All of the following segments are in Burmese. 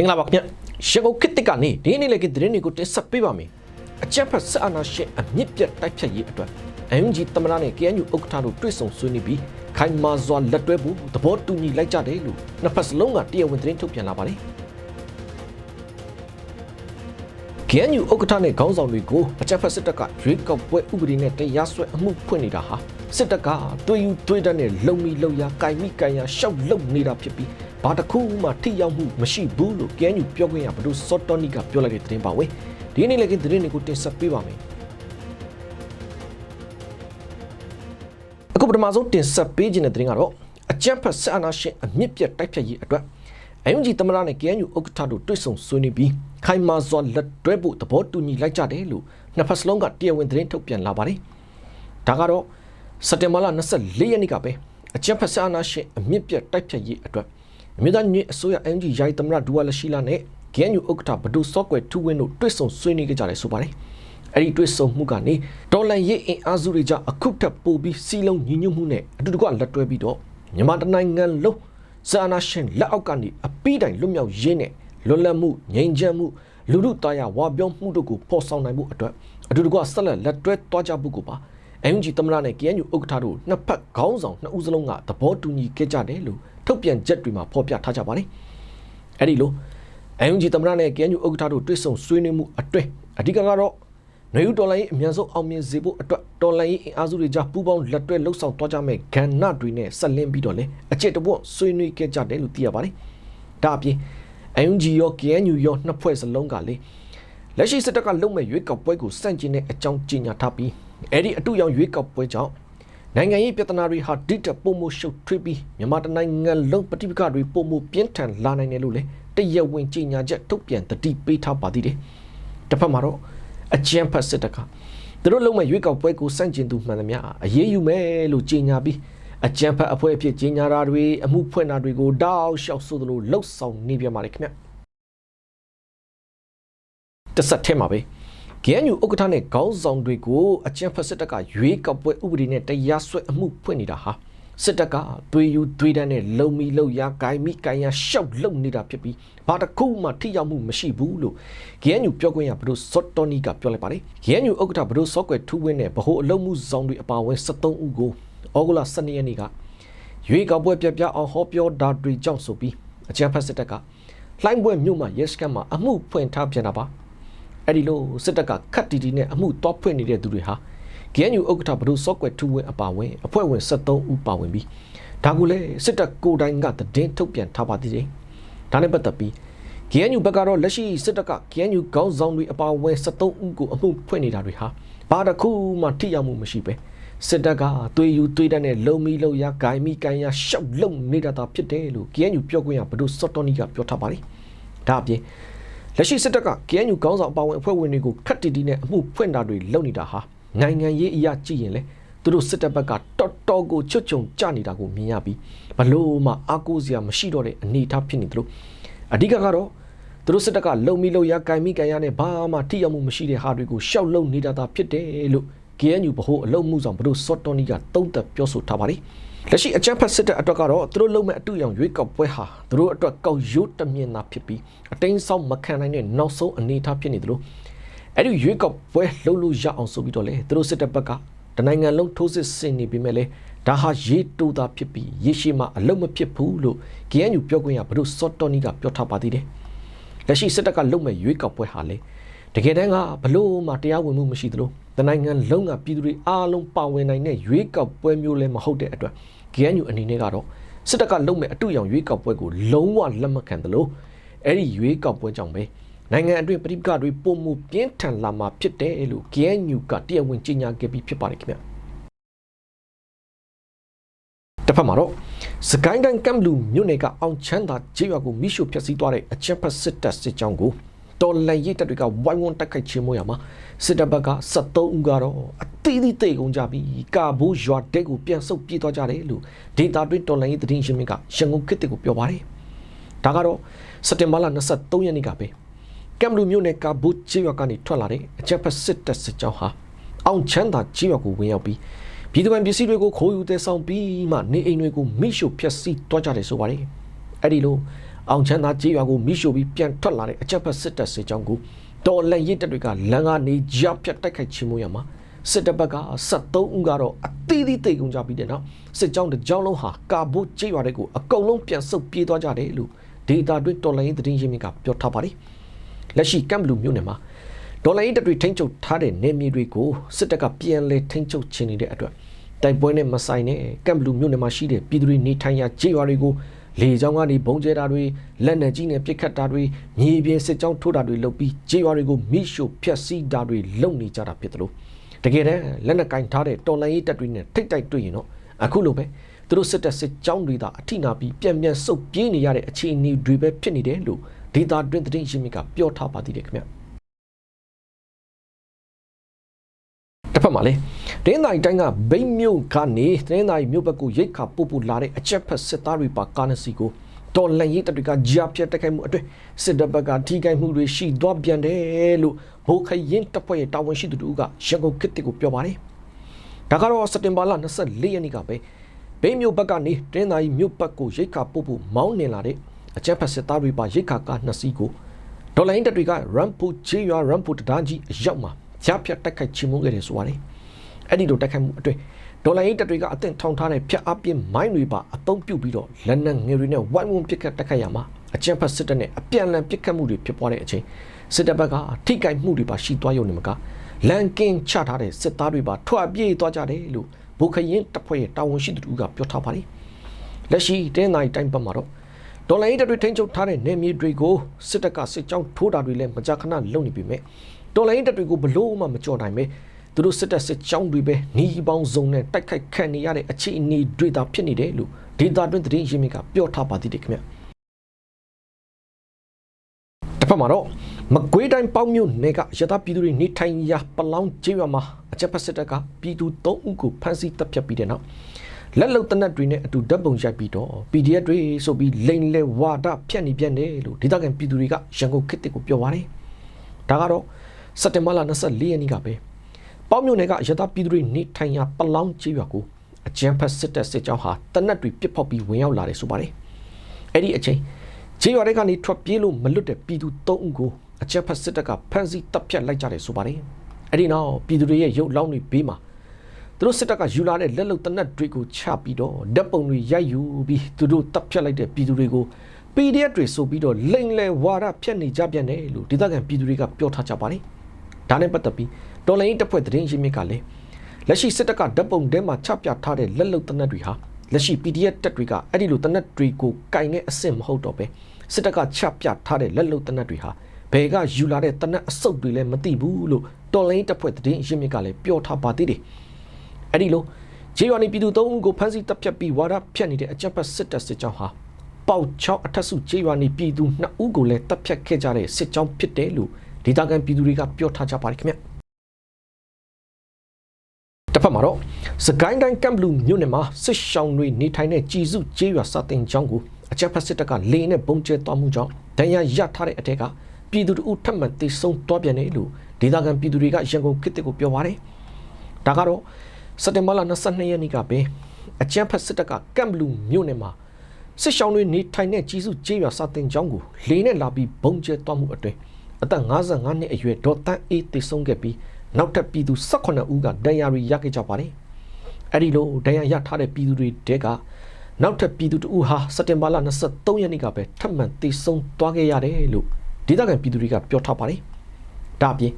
မင်္ဂလာပါခင်ဗျရန်ကုန်ခေတ်တစ်ကနေဒီနေ့လည်းကသတင်းတွေကိုတင်ဆက်ပေးပါမယ်အကြက်ဖက်ဆက်အာနာရှင်အမြင့်ပြတ်တိုက်ဖြတ်ရေးအတွက်အန်ဂျီသမရနဲ့ KNU ဥက္ကဋ္ဌတို့တွေ့ဆုံဆွေးနွေးပြီးခိုင်မာစွာလက်တွဲဖို့သဘောတူညီလိုက်ကြတယ်လို့နှစ်ဖက်စလုံးကတရားဝင်သတင်းထုတ်ပြန်လာပါတယ် KNU ဥက္ကဋ္ဌနဲ့ခေါင်းဆောင်တွေကိုအကြက်ဖက်စစ်တပ်ကရွေးကောက်ပွဲဥပဒေနဲ့တရားစွဲအမှုဖွင့်နေတာဟာစစ်တပ်ကတွေးယူတွေးတတ်တဲ့လုံမီလုံရကင်မိကင်ရရှောက်လုံနေတာဖြစ်ပြီး ဘာတစ်ခုမှထိရောက်မှုမရှိဘူးလို့ KNU ပြောခွင့်ရဘဒုစောတော်နီကပြောလိုက်တဲ့သတင်းပါဝင်ဒီနေ့လည်းကသတင်းတွေကိုတင်ဆက်ပေးပါမယ်အခုပထမဆုံးတင်ဆက်ပေးခြင်းတဲ့သတင်းကတော့အကြက်ဖက်စစ်အာဏာရှင်အမြင့်ပြတ်တိုက်ဖြတ်ရေးအတွက်အယုံကြည်သမရနဲ့ KNU ဥက္ကဋ္ဌတို့တွေ့ဆုံဆွေးနွေးပြီးခိုင်မာစွာလက်တွဲဖို့သဘောတူညီလိုက်ကြတယ်လို့နှစ်ဖက်စလုံးကတရားဝင်သတင်းထုတ်ပြန်လာပါတယ်။ဒါကတော့စက်တင်ဘာလ24ရက်နေ့ကပဲအကြက်ဖက်စစ်အာဏာရှင်အမြင့်ပြတ်တိုက်ဖြတ်ရေးအတွက် အမျိုးသားညီညွတ်အစိုးရ NUG ယာယီသမရဒူဝါလရှိလာနဲ့ KNU ဥက္ကဋ္ဌဘဒုစောကွယ်ထူဝင်းတို့တွေ့ဆုံဆွေးနွေးကြတယ်ဆိုပါတယ်။အဲ့ဒီတွေ့ဆုံမှုကနေဒေါ်လာရေးအင်အားစုတွေကြအခုထပ်ပို့ပြီးစီလုံးညီညွတ်မှုနဲ့အတူတကွလက်တွဲပြီးတော့မြန်မာတနိုင်ငံလုံးဇာနာရှင်လက်အောက်ကနေအပိတိုင်လွတ်မြောက်ရေးနဲ့လွတ်လပ်မှုငြိမ်းချမ်းမှုလူမှုတာယာဝါပြောမှုတို့ကိုပေါ်ဆောင်နိုင်မှုအတွက်အတူတကွဆက်လက်လက်တွဲသွားကြဖို့ကိုပါ အန်ဂျီတမရနဲ့ KNU ဥက္ကဋ္ဌတို့နှစ်ဖက်ခေါင်းဆောင်နှစ်ဦးစလုံးကသဘောတူညီခဲ့ကြတယ်လို့ထုတ်ပြန်ချက်တွေမှာဖော်ပြထားကြပါတယ်။အဲဒီလိုအန်ဂျီတမရနဲ့ KNU ဥက္ကဋ္ဌတို့တွေ့ဆုံဆွေးနွေးမှုအတွင်းအဓိကကတော့နေဦးတော်လိုင်းအမြန်ဆုံးအောင်မြင်စေဖို့အတွက်တော်လိုင်းအင်အားစုတွေကြားပူးပေါင်းလက်တွဲလှုပ်ဆောင်သွားကြမယ်ကဏ္ဍတွေနဲ့ဆက်လင်းပြီးတော့လေအကျစ်တပွတ်ဆွေးနွေးခဲ့ကြတယ်လို့သိရပါတယ်။ဒါအပြင် UNG ရော KNU ရောနှစ်ဖွဲ့စလုံးကလေလက်ရှိစစ်တပ်ကလုံမဲ့ရွေးကောက်ပွဲကိုစန့်ကျင်တဲ့အကြောင်းကြေညာထားပြီး အဲ့ဒီအတူရောင်ရွေးကောက်ပွဲကြောင့်နိုင်ငံရေးပြဿနာတွေဟာဒိတ်တပုံမှုရှုပ်ထွေးပြီးမြန်မာတနိုင်ငံလုံးပဋိပက္ခတွေပုံမှုပြင်းထန်လာနိုင်တယ်လို့လေတရဝင်ကြေညာချက်ထုတ်ပြန်တတိပေးထားပါသေးတယ်။တစ်ဖက်မှာတော့အကြံဖတ်စစ်တပ်ကသူတို့လုံမဲ့ရွေးကောက်ပွဲကိုစန့်ကျင်သူမှန်သမျှအရေးယူမယ်လို့ကြေညာပြီးအကြံဖတ်အဖွဲ့အဖြစ်ကြေညာတာတွေအမှုဖွင့်တာတွေကိုတောက်လျှောက်ဆိုသလိုလှုပ်ဆောင်နေပြပါလေခင်ဗျတစ်ဆက်ထဲမှာပဲ KNU ဥက္ကဋ္ဌနဲ့ခေါင်းဆောင်တွေကိုအကြံဖတ်စစ်တပ်ကရွေးကောက်ပွဲဥပဒေနဲ့တရားစွဲအမှုဖွင့်နေတာဟာစစ်တပ်ကသွေးယူသွေးတန်းနဲ့လုံမီလုံရဂိုင်မိဂိုင်ရရှောက်လုံနေတာဖြစ်ပြီးဘာတစ်ခုမှထိရောက်မှုမရှိဘူးလို့ KNU ပြောခွင့်ရဘဒုစောတော်နီကပြောလိုက်ပါတယ် KNU ဥက္ကဋ္ဌဘဒုစောကွယ်ထူးဝင်းနဲ့ဗဟိုအလုံးမှုဆောင်တွေအပါအဝင်73ဦးကိုဩဂုတ်လ12ရက်နေ့ကရွေးကောက်ပွဲပြပြအောင်ဟောပြောတာတွေကြောင့်ဆိုပြီးအကြံဖတ်စစ်တပ်ကလှိုင်းပွဲမြို့မှာရဲစခန်းမှာအမှုဖွင့်ထားပြန်တာပါ အဲ့ဒီလိုစစ်တပ်ကခတ်တီတီနဲ့အမှုတော့ဖွင့်နေတဲ့သူတွေဟာ KNU ဥက္ကဋ္ဌဘဒုစောကွယ်ထူးဝင်းအပါအဝင်အဖွဲ့ဝင်73ဦးပါဝင်ပြီးဒါကိုလည်းစစ်တပ်ကိုယ်တိုင်ကတည်င်းထုတ်ပြန်ထားပါသေးတယ်ဒါနဲ့ပတ်သက်ပြီး KNU ဘက်ကတော့လက်ရှိစစ်တပ်က KNU ခေါင်းဆောင်တွေအပါအဝင်73ဦးကိုအမှုဖွင့်နေတာတွေဟာဘာတစ်ခုမှထိရောက်မှုမရှိပဲစစ်တပ်ကသွေးယူသွေးတတ်တဲ့လုံမီလုံရဂိုင်မီကန်ရရှောက်လုံနေတာတာဖြစ်တယ်လို့ KNU ပြောခွင့်ရဘဒုစောတော်နီကပြောထားပါတယ်ဒါအပြင် လက်ရှိစစ်တပ်က KNU ခေါင်းဆောင်အပါအဝင်အဖွဲ့ဝင်တွေကိုခတ်တီတီနဲ့အမှုဖွင့်တာတွေလုပ်နေတာဟာနိုင်ငံရေးအရာကြည့်ရင်လေသူတို့စစ်တပ်ဘက်ကတော်တော်ကိုချွတ်ချုံကြနေတာကိုမြင်ရပြီးဘလို့မှအားကိုးစရာမရှိတော့တဲ့အနေအထားဖြစ်နေသလိုအဓိကကတော့သူတို့စစ်တပ်ကလုံမီလုံရဂိုင်မီကန်ရနဲ့ဘာမှထိရောက်မှုမရှိတဲ့ဟာတွေကိုရှောက်လုံနေတာတာဖြစ်တယ်လို့ KNU ဗဟိုအလုံးမှုဆောင်ဘဒုစောတော်နီကတုံးသက်ပြောဆိုထားပါတယ် လက်ရှိအကြမ်းဖက်စစ်တပ်အတွက်ကတော့သူတို့လုံမဲ့အတူရောင်ရွေးကောက်ပွဲဟာသူတို့အတွက်ကောက်ရိုးတမြင်သာဖြစ်ပြီးအတိုင်းဆောင်မခံနိုင်တဲ့နောက်ဆုံးအနေအထားဖြစ်နေသလိုအဲ့ဒီရွေးကောက်ပွဲလှုပ်လို့ရအောင်ဆိုပြီးတော့လေသူတို့စစ်တပ်ဘက်ကတနိုင်ငံလုံးထိုးစစ်ဆင်နေပြီးမဲ့လေဒါဟာရေးတူတာဖြစ်ပြီးရေရှည်မှာအလုံးမဖြစ်ဘူးလို့ KNU ပြောခွင့်ရဘဒုစောတော်နီကပြောထားပါသေးတယ်လက်ရှိစစ်တပ်ကလုံမဲ့ရွေးကောက်ပွဲဟာလေတကယ်တမ်းကဘလို့မှတရားဝင်မှုမရှိသလို တနိုင်ငံလုံးကပြည်သူတွေအားလုံးပါဝင်နိုင်တဲ့ရွေးကောက်ပွဲမျိုးလည်းမဟုတ်တဲ့အတွက် KNU အနေနဲ့ကတော့စစ်တပ်ကလုံမဲ့အတူရောင်ရွေးကောက်ပွဲကိုလုံးဝလက်မခံသလိုအဲ့ဒီရွေးကောက်ပွဲကြောင့်ပဲနိုင်ငံအတွင်းပြည်ပကတွေပုံမှုပြင်းထန်လာမှာဖြစ်တယ်လို့ KNU ကတရားဝင်ကြေညာခဲ့ပြီးဖြစ်ပါတယ်ခင်ဗျတစ်ဖက်မှာတော့စကိုင်းတိုင်းကမ်ဘလူမြို့နယ်ကအောင်ချမ်းသာကျေးရွာကိုမိရှုဖျက်ဆီးသွားတဲ့အချက်ဖက်စစ်တပ်စစ်ကြောင်းကို တော်လန်ရိတ်တပ်တွေကဝိုင်းဝန်းတိုက်ခိုက်ခြင်းမို့ရမှာစစ်တပ်ဘက်က73ဦးကတော့အသေးသေးသိကုန်ကြပြီးကာဘိုးရွာတက်ကိုပြန်ဆုတ်ပြေးသွားကြတယ်လို့ဒေတာတွင်းတော်လန်ရိတ်သတင်းရှင်မြစ်ကရန်ကုန်ခေတ်ကိုပြောပါတယ်ဒါကတော့စက်တင်ဘာလ23ရက်နေ့ကပဲကမ်ဘလူမြို့နယ်ကာဘိုးကျေးရွာကနေထွက်လာတဲ့အချက်ဖက်စစ်တပ်စစ်ကြောင်းဟာအောင်ချမ်းသာကျေးရွာကိုဝင်ရောက်ပြီးပြည်သူ့ပစ္စည်းတွေကိုခိုးယူတဲ့ဆောင်ပြီးမှနေအိမ်တွေကိုမိရှုဖျက်ဆီးသွားကြတယ်ဆိုပါတယ်အဲ့ဒီလို အောင်ချမ်းသာကြေးရွာကိုမိရှို့ပြီးပြန်ထွက်လာတဲ့အကြက်ဖက်စစ်တပ်စစ်ကြောင်းကိုတော်လန်ရစ်တပ်တွေကလမ်းကနေကြားဖြတ်တိုက်ခိုက်ချေမှုရမှာစစ်တပ်ဘက်က73ဦးကတော့အသီးသီးတိတ်ကုန်ကြပြီးတဲ့နောက်စစ်ကြောင်းတစ်ကြောင်းလုံးဟာကာဘိုကြေးရွာတွေကိုအကုန်လုံးပြန်ဆုတ်ပြေးသွားကြတယ်လို့ဒေတာတွင်တော်လန်ရေးသတင်းရင်းမြစ်ကပြောထားပါတယ်လက်ရှိကမ်ဘလူမြို့နယ်မှာဒေါ်လာရေးတပ်တွေထိန်းချုပ်ထားတဲ့နေမြေတွေကိုစစ်တပ်ကပြန်လဲထိန်းချုပ်ခြင်းနေတဲ့အတွက်တိုက်ပွဲနဲ့မဆိုင်တဲ့ကမ်ဘလူမြို့နယ်မှာရှိတဲ့ပြည်သူတွေနေထိုင်ရာခြေရွာတွေကို လေကြောင်းကနေဘုံကျဲတာတွေလက်နက်ကြီးနဲ့ပစ်ခတ်တာတွေမြေပြင်စစ်ကြောင်းထိုးတာတွေလုပ်ပြီးခြေရွာတွေကိုမိရှို့ဖျက်ဆီးတာတွေလုပ်နေကြတာဖြစ်တယ်လို့တကယ်တမ်းလက်နက်ကင်ထားတဲ့တော်လိုင်းရေးတပ်တွေနဲ့ထိတ်တိုက်တွေ့ရင်တော့အခုလိုပဲသူတို့စစ်တပ်စစ်ကြောင်းတွေသာအထိနာပြီးပြန်ပြန်ဆုတ်ပြေးနေရတဲ့အခြေအနေတွေပဲဖြစ်နေတယ်လို့ဒေတာတွင်သတင်းရင်းမြစ်ကပြောထားပါသေးတယ်ခင်ဗျတစ်ဖက်မှာလေ တင်းတိုင်းတိုင်းကဘိန်းမြို့ကနေတင်းတိုင်းမြို့ဘက်ကိုရိတ်ခါပို့ပို့လာတဲ့အချက်ဖက်စစ်သားတွေပါကားနစီကိုတော်လန်ရေးတပ်တွေကကြားပြတ်တက်ခိုက်မှုအတွင်းစစ်တပ်ဘက်ကထိခိုက်မှုတွေရှိသွားပြန်တယ်လို့ဘိုးခရင်တပ်ဖွဲ့ရဲ့တာဝန်ရှိသူတို့ကရန်ကုန်ခေတ်ကိုပြောပါတယ်ဒါကတော့စက်တင်ဘာလ24ရက်နေ့ကပဲဘိန်းမြို့ဘက်ကနေတင်းတိုင်းမြို့ဘက်ကိုရိတ်ခါပို့ပို့မောင်းနေလာတဲ့အချက်ဖက်စစ်သားတွေပါရိတ်ခါကားနှစ်စီးကိုဒေါ်လာရင်းတပ်တွေကရမ်ပူချေရွာရမ်ပူတဒါကြီးအရောက်မှာကြားဖြတ်တိုက်ခိုက်ချေမှုခဲ့တယ်ဆိုပါတယ် အဲ့ဒီလိုတိုက်ခိုက်မှုအတွင်းဒေါ်လာရင်းတပ်တွေကအသင့်ထောင်ထားတဲ့ဖြတ်အပြင်းမိုင်းတွေပါအသုံးပြုပြီးတော့လက်နက်ငယ်တွေနဲ့ဝိုင်းဝန်းပစ်ခတ်တိုက်ခိုက်ရမှာအကြမ်းဖက်စစ်တပ်နဲ့အပြန်အလှန်ပစ်ခတ်မှုတွေဖြစ်ပွားတဲ့အချိန်စစ်တပ်ဘက်ကထိခိုက်မှုတွေပါရှိသွားရုံနဲ့မကလန်ကင်းချထားတဲ့စစ်သားတွေပါထွက်ပြေးသွားကြတယ်လို့ဘုခရင်တပ်ဖွဲ့ရဲ့တာဝန်ရှိသူတို့ကပြောထားပါတယ်လက်ရှိတင်းတိုင်းတိုင်းဘက်မှာတော့ဒေါ်လာရင်းတပ်တွေထိန်းချုပ်ထားတဲ့နေမြေတွေကိုစစ်တပ်ကစစ်ကြောင်းထိုးတာတွေလည်းမကြာခဏလုပ်နေပြီမဲ့ဒေါ်လာရင်းတပ်တွေကိုဘလို့မှမကြော်နိုင်ပဲ သူတို့စစ်တပ်စစ်ကြောင်းတွေပဲหนีပေါင်းစုံနဲ့တိုက်ခိုက်ခံနေရတဲ့အခြေအနေတွေသာဖြစ်နေတယ်လို့ဒေတာတွင်သတင်းရင်းမြစ်ကပြောထားပါသေးတယ်ခင်ဗျတစ်ဖက်မှာတော့မကွေးတိုင်းပေါင်းမြို့နယ်ကရသပြည်သူတွေနေထိုင်ရာပလောင်းကျေးရွာမှာအကြက်ဖက်စစ်တပ်ကပြည်သူ၃ဦးကိုဖမ်းဆီးတပ်ဖြတ်ပြီးတဲ့နောက်လက်လုံတနက်တွေနဲ့အတူဓာတ်ပုံရိုက်ပြီးတော့ PDF တွေဆိုပြီးလိန်လဲဝါဒဖြတ်နေပြန်တယ်လို့ဒေသခံပြည်သူတွေကရန်ကုန်ခေတ်တစ်ကိုပြောပါတယ်ဒါကတော့စက်တင်ဘာလ24ရက်နေ့ကပဲ ပေါင်းမြို့နယ်ကရသပြည်သူတွေနေထိုင်ရာပလောင်းကျေးရွာကိုအကြမ်းဖက်စစ်တပ်စစ်ကြောင်းဟာတနက်တွေပစ်ဖောက်ပြီးဝင်ရောက်လာတယ်ဆိုပါတယ်အဲ့ဒီအချိန်ကျေးရွာတွေကနေထွက်ပြေးလို့မလွတ်တဲ့ပြည်သူ၃ဦးကိုအကြမ်းဖက်စစ်တပ်ကဖမ်းဆီးတပ်ဖြတ်လိုက်ကြတယ်ဆိုပါတယ်အဲ့ဒီနောက်ပြည်သူတွေရဲ့ရုပ်လောင်းတွေဘေးမှာသူတို့စစ်တပ်ကယူလာတဲ့လက်လုံတနက်တွေကိုချပြီးတော့ဓာတ်ပုံတွေရိုက်ယူပြီးသူတို့တပ်ဖြတ်လိုက်တဲ့ပြည်သူတွေကို PDF တွေဆိုပြီးတော့လိန်လဲဝါဒဖြတ်နေကြပြန်တယ်လို့ဒေသခံပြည်သူတွေကပြောထားကြပါတယ်ဒါနဲ့ပတ်သက်ပြီး တော်လိုင်းတပ်ဖွဲ့သတင်းရင်းမြစ်ကလည်းလက်ရှိစစ်တပ်ကဓာတ်ပုံထဲမှာချပြထားတဲ့လက်လုံတနက်တွေဟာလက်ရှိ PDF တပ်တွေကအဲ့ဒီလိုတနက်တွေကိုကင်တဲ့အဆင့်မဟုတ်တော့ပဲစစ်တပ်ကချပြထားတဲ့လက်လုံတနက်တွေဟာဘယ်ကယူလာတဲ့တနက်အစုပ်တွေလည်းမသိဘူးလို့တော်လိုင်းတပ်ဖွဲ့သတင်းရင်းမြစ်ကလည်းပြောထားပါသေးတယ်အဲ့ဒီလိုဂျေရွာနေပြည်သူ၃ဦးကိုဖမ်းဆီးတပ်ဖြတ်ပြီးဝါဒဖြတ်နေတဲ့အကြပ်ဖက်စစ်တပ်စစ်ကြောင်းဟာပေါက်ချောင်းအထက်စုဂျေရွာနေပြည်သူ2ဦးကိုလည်းတပ်ဖြတ်ခဲ့ကြတဲ့စစ်ကြောင်းဖြစ်တယ်လို့ဒေသခံပြည်သူတွေကပြောထားကြပါတယ်ခင်ဗျ တစ်ဖက်မှာတော့စကိုင်းတိုင်းကမ်ဘလူမြို့နယ်မှာစစ်ရှောင်းတွေနေထိုင်တဲ့ကြည်စုကျေးရွာစတင်ကျောင်းကိုအကြပ်ဖက်စစ်တပ်ကလေနဲ့ပုံကျဲသွားမှုကြောင့်ဒဏ်ရာရထားတဲ့အထက်ကပြည်သူတို့ထပ်မံတေဆုံးသွားပြန်တယ်လို့ဒေသခံပြည်သူတွေကရန်ကုန်ခေတ်ကိုပြောပါတယ်ဒါကတော့စက်တင်ဘာလ22ရက်နေ့ကပဲအကြမ်းဖက်စစ်တပ်ကကမ်ဘလူမြို့နယ်မှာစစ်ရှောင်းတွေနေထိုင်တဲ့ကြီးစုကျေးရွာစာတင်ကျောင်းကိုလေနဲ့လာပြီးဘုံကျဲသွားမှုအတွင်းအသက်55နှစ်အရွယ်ဒေါ်တန်းအေးတေဆုံးခဲ့ပြီး နောက်ထပ်ပြည်သူ18ဦးကဒဏ်ရာတွေရခဲ့ကြပါတယ်။အဲဒီလိုဒဏ်ရာရထားတဲ့ပြည်သူတွေတဲကနောက်ထပ်ပြည်သူတဦးဟာစက်တင်ဘာလ23ရက်နေ့ကပဲထပ်မံတေဆုံးသွားခဲ့ရတယ်လို့ဒေသခံပြည်သူတွေကပြောထားပါတယ်။ဒါအပြင်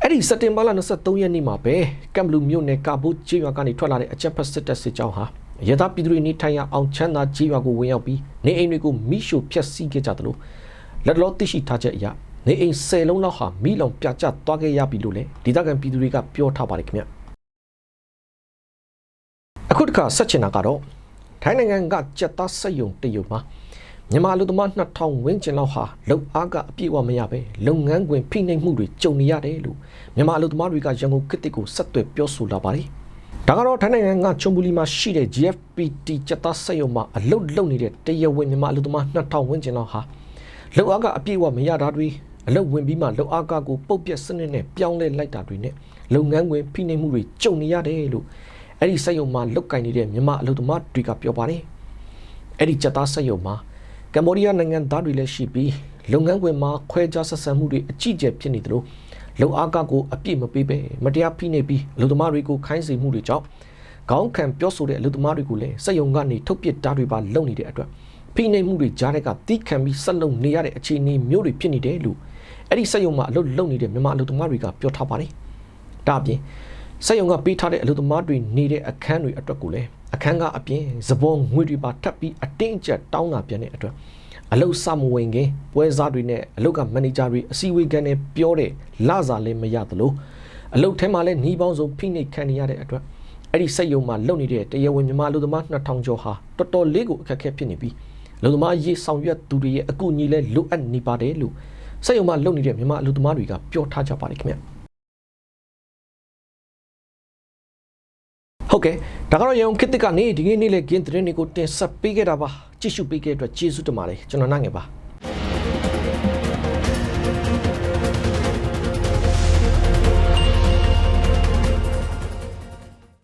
အဲ့ဒီစက်တင်ဘာလ23ရက်နေ့မှာပဲကမ်ဘလူမြို့နယ်ကာဘိုးကျေးရွာကနေထွက်လာတဲ့အကြက်ဖက်စစ်တပ်စစ်ကြောင်းဟာရသပြည်သူတွေနေထိုင်ရအောင်ချမ်းသာကျေးရွာကိုဝင်ရောက်ပြီးနေအိမ်တွေကိုမိရှို့ဖျက်ဆီးခဲ့ကြတယ်လို့လက်လောသိရှိထားချက်အရ နေအိမ်၁၀လုံးလောက်ဟာမိလောင်ပြကျသွားခဲ့ရပြီလို့လည်းဒေသခံပြည်သူတွေကပြောထားပါတယ်ခင်ဗျအခုတခါဆက်ချင်တာကတော့ထိုင်းနိုင်ငံကကြက်သားစက်ယုံတရုံမှာမြန်မာလူသမား2000ဝန်းကျင်လောက်ဟာလုံအားကအပြည့်အဝမရပဲလုပ်ငန်းခွင်ဖိနှိပ်မှုတွေကြုံနေရတယ်လို့မြန်မာလူသမားတွေကရန်ကုန်ခေတ်တစ်ကိုဆက်သွယ်ပြောဆိုလာပါတယ်။ဒါကတော့ထိုင်းနိုင်ငံကချုံပူလီမှာရှိတဲ့ GFPT ကြက်သားစက်ရုံမှာအလုတ်လုံနေတဲ့တရဝင်းမြန်မာလူသမား2000ဝန်းကျင်လောက်ဟာလုံအားကအပြည့်အဝမရတာတွေ အလုတ်ဝင်ပြီးမှလုံအားကကိုပုတ်ပြက်စနစ်နဲ့ပြောင်းလဲလိုက်တာတွေနဲ့လုပ်ငန်းခွင်ဖိနှိပ်မှုတွေကြုံနေရတယ်လို့အဲ့ဒီစက်ရုံမှာလုတ်ကင်နေတဲ့မြန်မာအလုပ်သမားတွေကပြောပါတယ်။အဲ့ဒီကြက်သားစက်ရုံမှာကမ္ဘောဒီးယားနိုင်ငံသားတွေလည်းရှိပြီးလုပ်ငန်းခွင်မှာခွဲခြားဆက်ဆံမှုတွေအကြီးအကျယ်ဖြစ်နေသလိုလုံအားကကိုအပြည့်မပေးပဲမတရားဖိနှိပ်ပြီးလူသမားတွေကိုခိုင်းစေမှုတွေကြောင့်ခေါင်းခံပြောဆိုတဲ့လူသမားတွေကိုလည်းစက်ယုံကနေထုတ်ပစ်တာတွေပါလုပ်နေတဲ့အတွက်ဖိနှိပ်မှုတွေကြားတဲ့ကတီးခံပြီးဆက်လုံနေရတဲ့အခြေအနေမျိုးတွေဖြစ်နေတယ်လို့ အဲ့ဒီစက်ယုံမှာအလုပ်လုပ်နေတဲ့မြန်မာအလုပ်သမားတွေကပြောထားပါတယ်။ဒါအပြင်စက်ယုံကပေးထားတဲ့အလုပ်သမားတွေနေတဲ့အခန်းတွေအတွက်ကိုလည်းအခန်းကအပြင်သဘောငွေတွေပါထပ်ပြီးအတင်းအကျပ်တောင်းတာပြန်တဲ့အတွက်အလုပ်စမဝင်ခင်ပွဲစားတွေနဲ့အလုပ်ကမန်နေဂျာတွေအစည်းအဝေးကန်နဲ့ပြောတဲ့လစာလည်းမရသလိုအလုပ်ထဲမှာလည်းနှီးပေါင်းစုံဖိနှိပ်ခံနေရတဲ့အတွက်အဲ့ဒီစက်ယုံမှာလုပ်နေတဲ့တရားဝင်မြန်မာလူသမား2000ကျော်ဟာတော်တော်လေးကိုအခက်အခဲဖြစ်နေပြီးလူသမားရေးဆောင်ရွက်သူတွေရဲ့အကူအညီလည်းလိုအပ်နေပါတယ်လို့ စက်ယုံမှာလုပ်နေတဲ့မြန်မာလူသမားတွေကပြောထားကြပါတယ်ခင်ဗျဟုတ်ကဲ့ဒါကတော့ရုံခေတ်သစ်ကနေဒီနေ့နေ့လေကင်းသတင်းတွေကိုတင်ဆက်ပေးခဲ့တာပါကြည့်ရှုပေးခဲ့တဲ့အတွက်ကျေးဇူးတင်ပါတယ်ကျွန်တော်နိုင်ငယ်ပါ